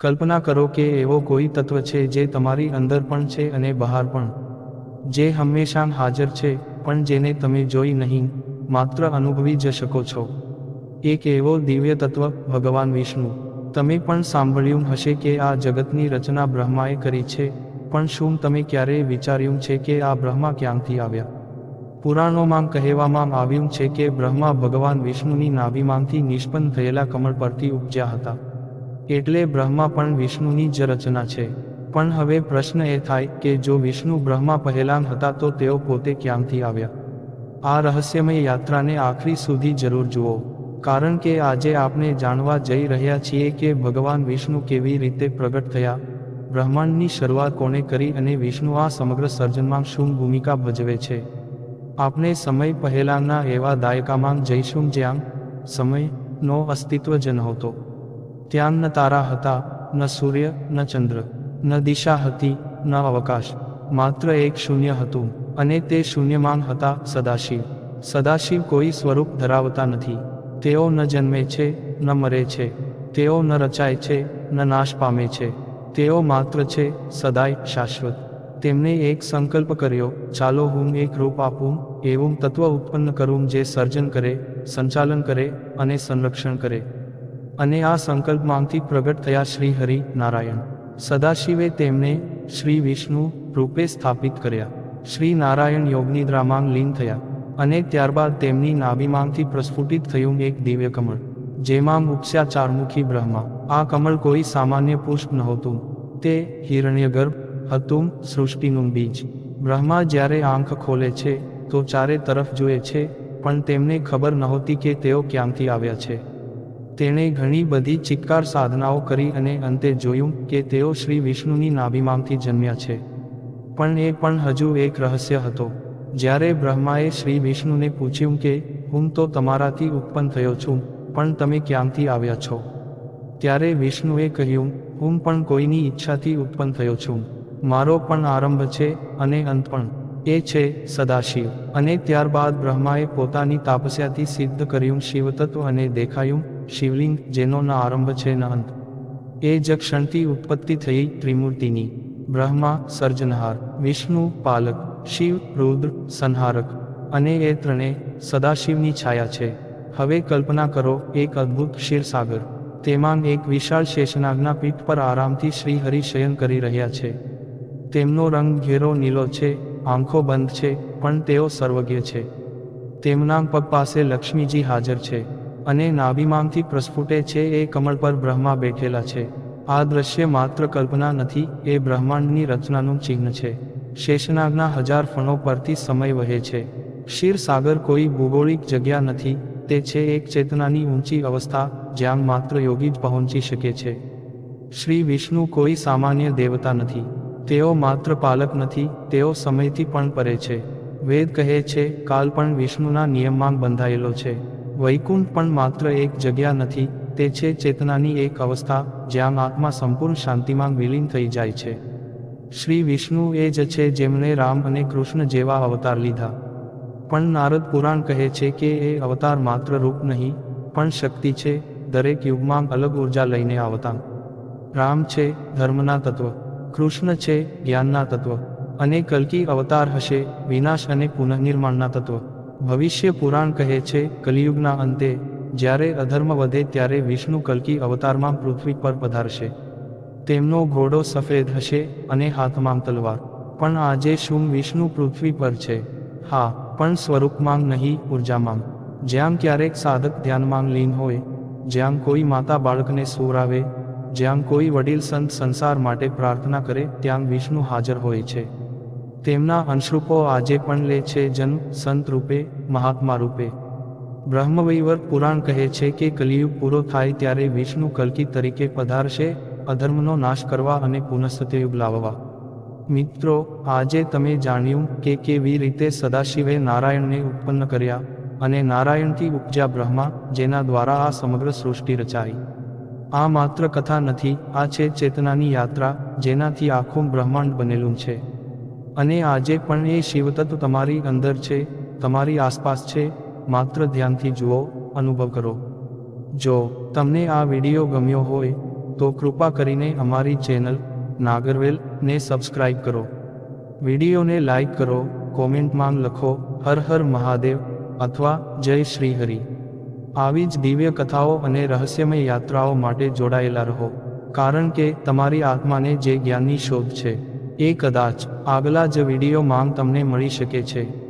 કલ્પના કરો કે એવો કોઈ તત્વ છે જે તમારી અંદર પણ છે અને બહાર પણ. જે હંમેશા હાજર છે, પણ જેને તમે જોઈ નહીં, માત્ર અનુભવી જ શકો છો. એક એવો દિવ્ય તત્વ, ભગવાન વિષ્ણુ. તમે પણ સાંભળ્યું હશે કે આ જગતની રચના બ્રહ્માએ કરી છે, પણ શું તમે ક્યારેય વિચાર્યું છે કે આ બ્રહ્મા ક્યાંથી આવ્યા? પુરાણોમાં કહેવામાં આવ્યું છે કે બ્રહ્મા ભગવાન વિષ્ણુની નાભીમાંથી નિષ્પન્ન થયેલા કમળ પરથી ઉપજ્યા હતા. એટલે બ્રહ્મા પણ વિષ્ણુની જ રચના છે. પણ હવે પ્રશ્ન એ થાય કે જો વિષ્ણુ બ્રહ્મા પહેલાં હતા તો તેઓ પોતે ક્યાંથી આવ્યા? આ રહસ્યમય યાત્રાને આખરી સુધી જરૂર જુઓ. કારણ કે આજે આપણે જાણવા જઈ રહ્યા છીએ કે ભગવાન વિષ્ણુ કેવી રીતે પ્રગટ થયા. બ્રહ્માંડની શરૂઆત કોણે કરી અને વિષ્ણુ આ સમગ્ર સર્જનમાં શું ભૂમિકા ભજવે છે? આપણે સમય પહેલાંના એવા દાયકામાં જઈશું જ્યાં સમયનો અસ્તિત્વ જ નહોતો. ત્યાં ન તારા હતા, ન સૂર્ય, ન ચંદ્ર, ન દિશા હતી, ન અવકાશ. માત્ર એક શૂન્ય હતું, અને તે શૂન્યમાન હતા સદાશિવ. સદાશિવ કોઈ સ્વરૂપ ધરાવતા નથી. તેઓ ન જન્મે છે, ન મરે છે. તેઓ ન રચાય છે, ન નાશ પામે છે. તેઓ માત્ર છે, સદાય શાશ્વત. તેમણે એક સંકલ્પ કર્યો, ચાલો હું એક રૂપ આપું, એવું તત્વ ઉત્પન્ન કરું જે સર્જન કરે, સંચાલન કરે, અને સંરક્ષણ કરે. અને આ સંકલ્પમાંથી પ્રગટ થયા શ્રી હરિ નારાયણ. સદાશિવે તેમને શ્રી વિષ્ણુ રૂપે સ્થાપિત કર્યા. શ્રી નારાયણ યોગનિદ્રામાં લીન થયા અને ત્યારબાદ તેમની નાભિમાંથી પ્રસ્ફુટિત થયું એક દિવ્ય કમળ, જેમાં મુક્ષ્યા ચારમુખી બ્રહ્મા. આ કમળ કોઈ સામાન્ય પુષ્પ નહોતું. તે હિરણ્યગર્ભ હતું, સૃષ્ટિનું બીજ. બ્રહ્મા જ્યારે આંખ ખોલે છે, તો ચારે તરફ જુએ છે, પણ તેમને ખબર નહોતી કે તેઓ ક્યાંથી આવ્યા છે. તેણે ઘણી બધી ચિત્કાર સાધનાઓ કરી અને અંતે જોયું કે તેઓ શ્રી વિષ્ણુની નાભીમાંથી જન્મ્યા છે. પણ એ પણ હજુ એક રહસ્ય હતો. જ્યારે બ્રહ્માએ શ્રી વિષ્ણુને પૂછ્યું કે, હું તો તમારાથી ઉત્પન્ન થયો છું, પણ તમે ક્યાંથી આવ્યા છો? ત્યારે વિષ્ણુએ કહ્યું, હું પણ કોઈની ઈચ્છાથી ઉત્પન્ન થયો છું. મારો પણ આરંભ છે અને અંત પણ. એ છે સદાશિવ. અને ત્યારબાદ બ્રહ્માએ પોતાની તાપસ્યાથી સિદ્ધ કર્યું શિવતત્વ અને દેખાયું શિવલિંગ જેનો ના આરંભ છે ના અંત. એ જ ક્ષણથી ઉત્પત્તિ થઈ ત્રિમૂર્તિની. બ્રહ્મા, સર્જનહાર, વિષ્ણુ, પાલક, શિવ, રુદ્ર, સંહારક. અને એ ત્રણે સદાશિવની છાયા છે. હવે કલ્પના કરો એક અદ્ભુત ક્ષીરસાગર. તેમાં એક વિશાળ શેષનાગના પીઠ પર આરામથી શ્રી હરિ શયન કરી રહ્યા છે. તેમનો રંગ ઘેરો નીલો છે, આંખો બંધ છે, પણ તેઓ સર્વજ્ઞ છે. તેમના પગ પાસે લક્ષ્મીજી હાજર છે. અને નાભિમાંથી પ્રસ્ફુટે છે એ કમળ પર બ્રહ્મા બેઠેલા છે. આ દ્રશ્ય માત્ર કલ્પના નથી, એ બ્રહ્માંડની રચનાનું ચિહ્ન છે. શેષનાગના હજાર ફણો પરથી સમય વહે છે. ક્ષીરસાગર કોઈ ભૂગોળિક જગ્યા નથી, તે છે એક ચેતનાની ઊંચી અવસ્થા, જ્યાં માત્ર યોગી જ પહોંચી શકે છે. શ્રી વિષ્ણુ કોઈ સામાન્ય દેવતા નથી. તેઓ માત્ર પાલક નથી, તેઓ સમયથી પણ પરે છે. વેદ કહે છે, કાલ પણ વિષ્ણુના નિયમમાં બંધાયેલો છે. વૈકુંઠ પણ માત્ર એક જગ્યા નથી, તે છે ચેતનાની એક અવસ્થા, જ્યાં આત્મા સંપૂર્ણ શાંતિમાં વિલીન થઈ જાય છે. શ્રી વિષ્ણુ એ જ છે જેમણે રામ અને કૃષ્ણ જેવા અવતાર લીધા. પણ નારદ પુરાણ કહે છે કે એ અવતાર માત્ર રૂપ નહીં, પણ શક્તિ છે, દરેક યુગમાં અલગ ઊર્જા લઈને આવતા. રામ છે, ધર્મના તત્વ, કૃષ્ણ છે, જ્ઞાનના તત્વ. અને કલ્કી અવતાર હશે, વિનાશ અને પુનઃનિર્માણના તત્વ. ભવિષ્ય પુરાણ કહે છે, કલિયુગના અંતે, જ્યારે અધર્મ વધે ત્યારે વિષ્ણુ કલ્કી અવતારમાં પૃથ્વી પર પધારશે. તેમનો ઘોડો સફેદ હશે અને હાથમાં તલવાર. પણ આજે શું વિષ્ણુ પૃથ્વી પર છે? હા, પણ સ્વરૂપમાં નહીં, ઉર્જામાં. જ્યાં ક્યારેક સાધક ધ્યાનમાં લીન હોય, જ્યાં કોઈ માતા બાળકને સુવરાવે, જ્યાં કોઈ વડીલ સંત સંસાર માટે પ્રાર્થના કરે, ત્યાં વિષ્ણુ હાજર હોય છે. તેમના અંશરૂપો આજે પણ લે છે જન્મ સંત રૂપે, મહાત્મા રૂપે. બ્રહ્મવૈવર પુરાણ કહે છે કે કલિયુગ પૂરો થાય ત્યારે વિષ્ણુ કલકી તરીકે પધારશે, અધર્મનો નાશ કરવા અને પુનઃસત્યયુગ લાવવા. મિત્રો, આજે તમે જાણ્યું કે કેવી રીતે સદાશિવે નારાયણને ઉત્પન્ન કર્યા અને નારાયણથી ઉપજ્યા બ્રહ્મા, જેના દ્વારા આ સમગ્ર સૃષ્ટિ રચાઈ. આ માત્ર કથા નથી, આ છે ચેતનાની યાત્રા, જેનાથી આખું બ્રહ્માંડ બનેલું છે. અને આજે પણ એ શિવતત્વ તમારી અંદર છે, તમારી આસપાસ છે, માત્ર ધ્યાનથી જુઓ, અનુભવ કરો. જો તમને આ વીડિયો ગમ્યો હોય, તો કૃપા કરીને અમારી ચેનલ નાગરવેલ ને સબસ્ક્રાઇબ કરો. વિડીયોને લાઈક કરો, કોમેન્ટમાં લખો, હર હર મહાદેવ અથવા જય શ્રી હરિ આવી જ દિવ્ય કથાઓ અને રહસ્યમય યાત્રાઓ માટે જોડાયેલા રહો, કારણ કે તમારી આત્માને જે જ્ઞાનની શોધ છે. એ કદાચ આગલા જ વીડિયો માંગ તમને મળી શકે છે.